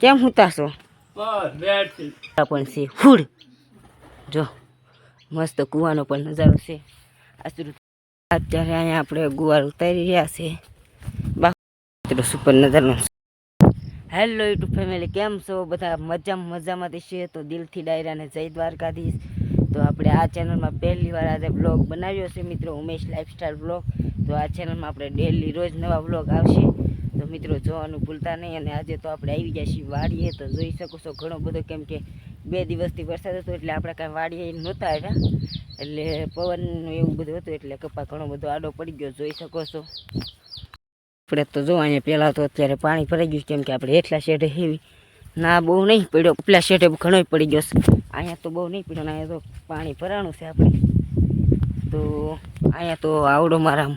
કેમ હુતા છો? પણ છે. ફૂડ. જો, મસ્ત કૂવાનો પણ નજારો છે. અત્યારે અહીંયા આપણે ગુવાર ઉતારી રહ્યા છે. બાકી સુપર નજારનો હેલો યુટ્યુબ ફેમિલી કેમ છો? બધા મજામાં મજામાંથી છે તો દિલથી ડાયરાને જય દ્વારકાધીશ. તો આપણે આ ચેનલમાં પહેલી વાર આજે બ્લોગ બનાવ્યો છે મિત્રો, ઉમેશ લાઈફસ્ટાઈલ બ્લોગ તો આ ચેનલમાં આપણે ડેલી રોજ નવા બ્લોગ આવશે. મિત્રો, જોવાનું ભૂલતા નહીં અને આજે તો આપણે આવી ગયા છીએ વાડીએ, તો જોઈ શકો છો ઘણો બધો કેમ કે બે દિવસથી વરસાદ હતો એટલે આપણે કાંઈ વાડીએ નહોતા આવ્યા. એટલે પવનનું એવું બધું હતું એટલે કપા ઘણો બધો આડો પડી ગયો, જોઈ શકો છો. આપણે તો જો અહીંયા પહેલાં તો અત્યારે પાણી ભરાઈ ગયું કેમ કે આપણે એટલા શેઢે હેવી. ના, બહુ નહીં પડ્યો, ઉપલા શેઢે ઘણો પડી ગયો છે. અહીંયા તો બહુ નહીં પડ્યો અહીંયા તો પાણી ભરાણું છે આપણે. તો અહીંયા તો આવડો મારા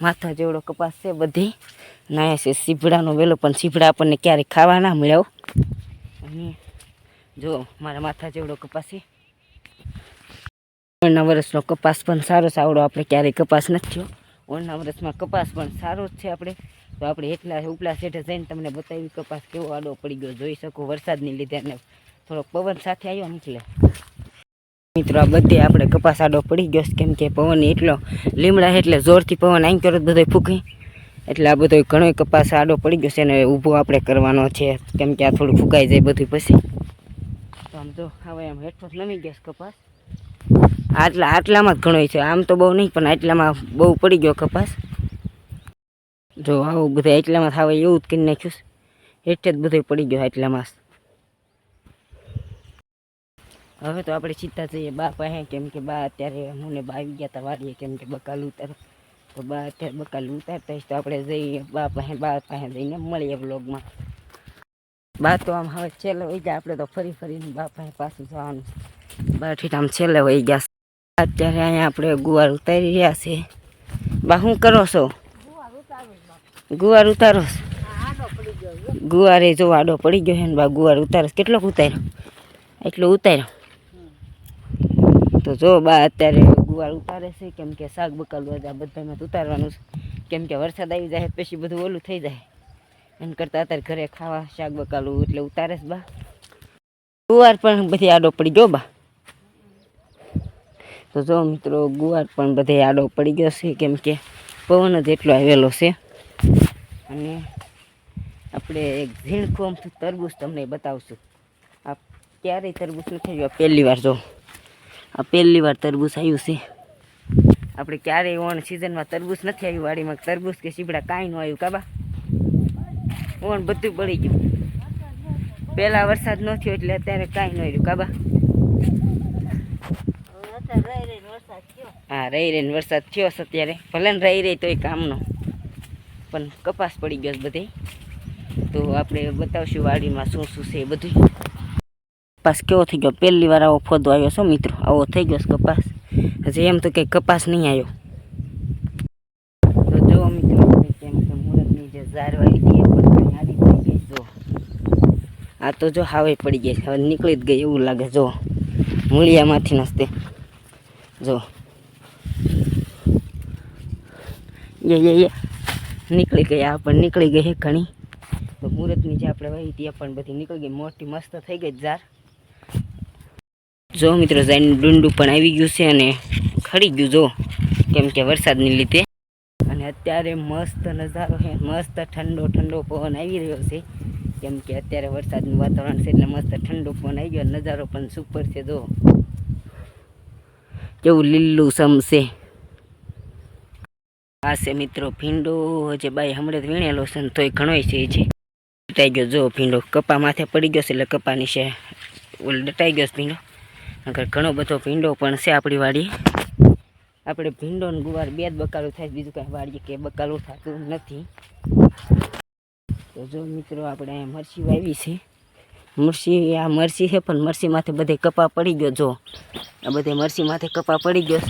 માથા જેવડો કપાસ છે બધી. ને અહીંયા છે સીભડાનો વેલો, પણ સીભડા આપણને ક્યારેય ખાવા ના મળ્યા જો, મારા માથા જેવડો કપાસ છે. ઓળના કપાસ પણ સારો છે, આવડો. આપણે ક્યારેય કપાસ નથી થયો. ઓળના વર્ષમાં કપાસ પણ સારો જ છે આપણે. તો આપણે એટલા ઉપલા સેઠે જઈને તમને બતાવી કપાસ કેવો આડો પડી ગયો. જોઈ શકો વરસાદની લીધે અને થોડોક પવન સાથે આવ્યો નીકળે. મિત્રો, આ બધે આપણે કપાસ આડો પડી ગયો કેમ કે પવન એટલો લીમડા એટલે જોરથી પવન આઈ કરો બધો ફૂંકી એટલે આ બધો ઘણો કપાસ આડો પડી ગયો છે અને ઊભો આપણે કરવાનો છે. કેમ કે આ થોડું ફૂકાઈ જાય બધું પછી. તો આમ તો હવે આમ હેઠો નમી ગયા કપાસ. આટલા, આટલામાં જ ઘણો છે. આમ તો બહુ નહીં, પણ આટલામાં બહુ પડી ગયો કપાસ. જો, આવું બધા એટલામાં થાવે એવું જ કરી નાખ્યું. હેઠે જ બધું પડી ગયો એટલામાં હવે તો આપણે સીધા જઈએ બા પાસે કેમ કે બા અત્યારે હું ને બા આવી ગયા હતા વાળીએ કેમ કે બકાલું ઉતાર. તો બા અત્યારે બકાલ ઉતારતા તો આપણે જઈએ. બા પાસે બા પાસે જઈને મળીએ બ્લોગમાં બા તો આમ હવે છેલ્લે હોય ગયા. આપણે તો ફરી ફરીને બા પાસે પાછું જવાનું. બા આમ છેલ્લે હોય ગયા. અત્યારે અહીંયા આપણે ગુવાર ઉતારી રહ્યા છે. બા, શું કરો છો? ગુવાર ઉતારો ગુવારે જો આડો પડી ગયો છે ને બા, ગુવાર ઉતારો. કેટલોક ઉતાર્યો? એટલો ઉતાર્યો. તો જો બા, અત્યારે ગુવાર ઉતારે છે, કેમ કે શાક બકાલું આ બધામાં ઉતારવાનું છે. કેમ કે વરસાદ આવી જાય, પછી બધું ઓલું થઈ જાય. એમ કરતાં અત્યારે ઘરે ખાવા શાક બકાલું એટલે ઉતારે છે બા. ગુવાર પણ બધી આડો પડી ગયો બા. તો જો મિત્રો, ગુવાર પણ બધે આડો પડી ગયો છે, કેમ કે પવન જ એટલો આવેલો છે. અને આપણે એક ઝીણખું અમથું તરબૂચ તમને બતાવશું. આ ક્યારેય તરબૂચ નથી પહેલી વાર જો. આ પહેલી વાર તરબૂચ આવ્યું છે. આપણે ક્યારેય ઓણ સિઝનમાં તરબૂચ નથી આવ્યું વાડીમાં. તરબૂચ કે સીબડા કાંઈ ન આવ્યું કાબા ઓણ બધું પડી ગયું. પહેલાં વરસાદ ન થયો એટલે અત્યારે કાંઈ ન આવ્યું કાબા હા, રહી રહીને વરસાદ થયો છે અત્યારે. ભલે ને રહી રહી તોય કામનો. પણ કપાસ પડી ગયો બધે. તો આપણે બતાવશું વાડીમાં શું શું છે એ બધું કપાસ કેવો થઈ ગયો? પહેલી વાર આવો ફોદો આવ્યો છો મિત્રો? આવો થઈ ગયો કપાસ. હજી એમ તો કંઈ કપાસ નહીં આવ્યો. તો જો મિત્રો મુહૂર્તની જે ઝારવાઈ હતી પડી ગઈ જો આ તો જો હાવે પડી ગઈ હવે નીકળી જ ગઈ એવું લાગે જો મૂળિયામાંથી નસતે. જો યે નીકળી ગઈ આ પણ નીકળી ગઈ હે ઘણી. તો મુહૂર્તની જે આપણે વહી ત્યાં પણ બધી નીકળી ગઈ. મોટી મસ્ત થઈ ગઈ ઝાર જો મિત્રો જઈને ડુંડું પણ આવી ગયું છે અને ખડી ગયું જો, કેમ કે વરસાદની લીધે. અને અત્યારે મસ્ત નજારો છે, મસ્ત ઠંડો ઠંડો પવન આવી રહ્યો છે. કેમ કે અત્યારે વરસાદનું વાતાવરણ છે એટલે મસ્ત ઠંડો પવન આવી ગયો નજારો પણ સુપર છે જો. કેવું લીલું સમ છે. આ છે મિત્રો ભીંડો, જે બાઈ હમણાં જ વીણેલો છે ને તોય ઘણોય છે જે. છે ડટાઈ ગયો જો ભીંડો, કપા માથે પડી ગયો છે એટલે કપાની છે, ઓલ ડટાઈ ગયો છે ભીંડો. નકર ઘણો બધો ભીંડો પણ છે આપણી વાડી. આપણે ભીંડો ને ગુવાર બે જ બકાલું થાય, બીજું કાંઈ વાડીએ કે બકાલું થતું નથી. તો જો મિત્રો, આપણે અહીંયા મરસી વાવી છે. મરસી આ મરસી છે, પણ મરસીમાંથી માથે બધે કપા પડી ગયો, જો. આ બધે મરસીમાંથી માથે કપા પડી ગયો.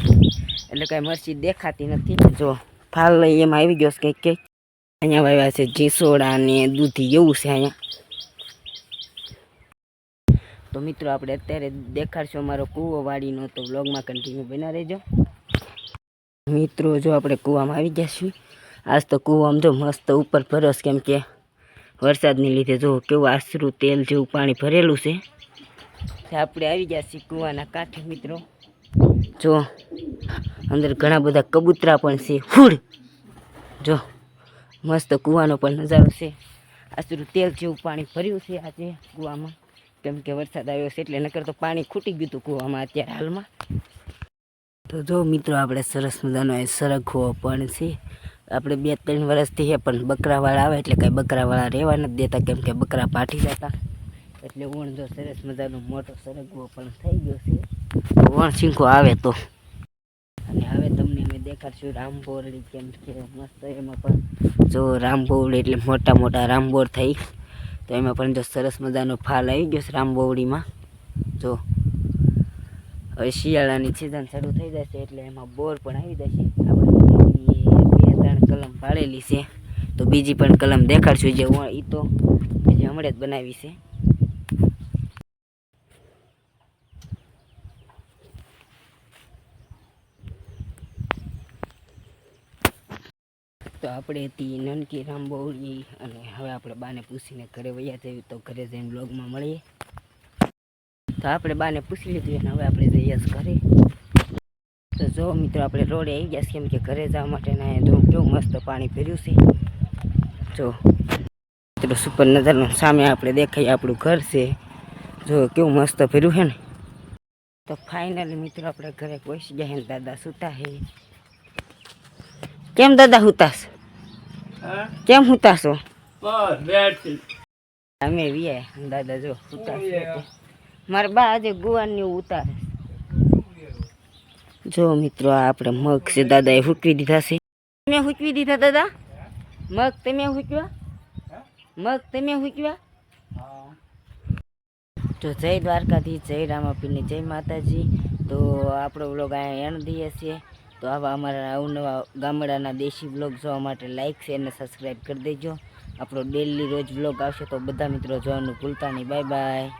એટલે કાંઈ મરસી દેખાતી નથી જો. ફાલ લઈ એમાં આવી ગયો છે, કંઈક કંઈક. અહીંયા વાવ્યા છે જીસોડા ને દૂધી, એવું છે અહીંયા. તો મિત્રો, આપણે અત્યારે દેખાડશું અમારો કૂવો વાડીનો, તો વ્લોગમાં કન્ટિન્યુ બના રહેજો. મિત્રો, જો આપણે કૂવામાં આવી ગયા છીએ. આજ તો કૂવો આમ જો મસ્ત ઉપર ભરોસ, કેમ કે વરસાદને લીધે જો કેવું આશરું તેલ જેવું પાણી ભરેલું છે. આપણે આવી ગયા છીએ કૂવાના કાંઠે, મિત્રો. જો, અંદર ઘણા બધા કબૂતરા પણ છે. ફૂડ! જો, મસ્ત કૂવાનો પણ નજારો છે. આશરું તેલ જેવું પાણી ભર્યું છે આજે કૂવામાં. કેમ કે વરસાદ આવ્યો છે એટલે નકર તો પાણી ખૂટી ગયું હતું કૂવામાં અત્યારે હાલમાં. તો જો મિત્રો, આપણે સરસ મજાનો એ સરખવો પણ છે. આપણે બે ત્રણ વર્ષથી છે પણ બકરાવાળા આવે એટલે કાંઈ બકરાવાળા રહેવા નથી દેતા, કેમ કે બકરા પાટી જતા. એટલે વણ જો સરસ મજાનો મોટો સરગવો પણ થઈ ગયો છે. વણ સિંકો આવે તો. અને હવે તમને અમે દેખાડશું રામબોરડી કેમ કે મસ્ત એમાં પણ. જો રામબોરડી એટલે મોટા મોટા રામબોર થઈ. તો એમાં પણ જો સરસ મજાનો ફાલ આવી ગયો છે રામબોરડીમાં જો, હવે શિયાળાની સિઝન શરૂ થઈ જશે એટલે એમાં બોર પણ આવી જશે. બે ત્રણ કલમ પાડેલી છે. તો બીજી પણ કલમ દેખાડશું જે એ તો જે હમણાં જ બનાવી છે. તો આપણે હતી નનકી, રામબોળી અને હવે આપણે બાને પૂછીને ઘરે વૈયા જઈએ તો ઘરે જઈને બ્લોગમાં મળીએ. તો આપણે બાને પૂછી લીધું અને હવે આપણે જઈએ ઘરે. તો જો મિત્રો, આપણે રોડે આવી ગયા છે કેમ કે ઘરે જવા માટે ના જો કેવું મસ્ત પાણી ભર્યું છે. જો મિત્રો, સુપર નજરનો સામે આપણે દેખાય આપણું ઘર છે. જો કેવું મસ્ત ભર્યું છે ને. તો ફાઇનલી મિત્રો, આપણે ઘરે પહોંચી ગયા દાદા સૂતા છે કેમ દાદા હુતાસ કેમ હુતાશો અમે વીએ દાદા જો મારા બા આજે ગુવારની ઉતારે જો મિત્રો આ આપણે મગ છે દાદાએ હૂકવી દીધા છે. તમે હૂકવી દીધા દાદા? મગ તમે હૂકવ્યા મગ તમે હૂકવ્યા તો જય દ્વારકાથી જય રામાપીની જય માતાજી. તો આપણો વ્લોગ અહીંયા એણ દઈએ છીએ. તો આવા અમારા અવનવા ગામડાના દેશી વ્લોગ જોવા માટે લાઇક શેર અને સબસ્ક્રાઈબ કરી દેજો. આપણો ડેલી રોજ વ્લોગ આવશે તો બધા મિત્રો જોવાનું ભૂલતા નહીં. Bye bye